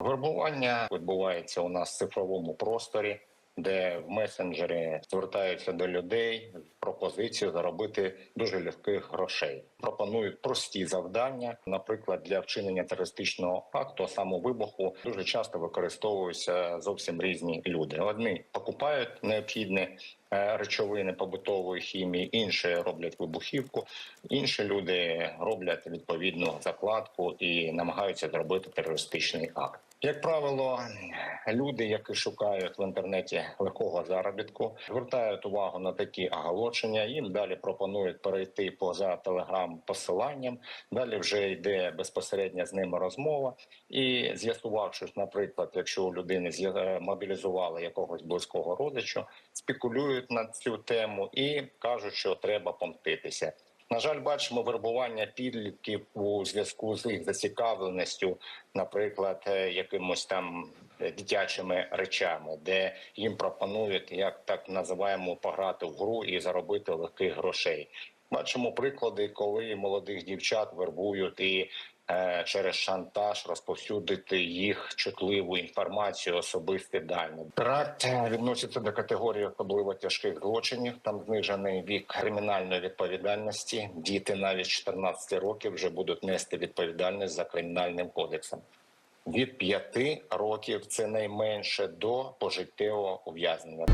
Вербування відбувається у нас в цифровому просторі, де в месенджері звертаються до людей з пропозицією заробити дуже легких грошей. Пропонують прості завдання, наприклад, для вчинення терористичного акту, самовибуху, дуже часто використовуються зовсім різні люди. Одні покупають необхідні е, речовини побутової хімії, інші роблять вибухівку, інші люди роблять відповідну закладку і намагаються зробити терористичний акт. Як правило, люди, які шукають в інтернеті легкого заробітку, звертають увагу на такі оголошення. Їм далі пропонують перейти поза телеграм-посиланням. Далі вже йде безпосередня з ними розмова. І з'ясувавши, наприклад, якщо у людини з'я- мобілізували якогось близького родича, спекулюють на цю тему і кажуть, що треба помститися. На жаль, бачимо вербування підлітків у зв'язку з їх зацікавленістю, наприклад, е, якимось там е, дитячими речами, де їм пропонують, як так називаємо, пограти в гру і заробити легких грошей. Бачимо приклади, коли молодих дівчат вербують і через шантаж розповсюдити їх чутливу інформацію, особисті дані. Теракт е, відноситься до категорії особливо тяжких злочинів. Там знижений вік кримінальної відповідальності. Діти навіть з 14 років вже будуть нести відповідальність за кримінальним кодексом. Від 5 років це найменше до пожиттєвого ув'язнення.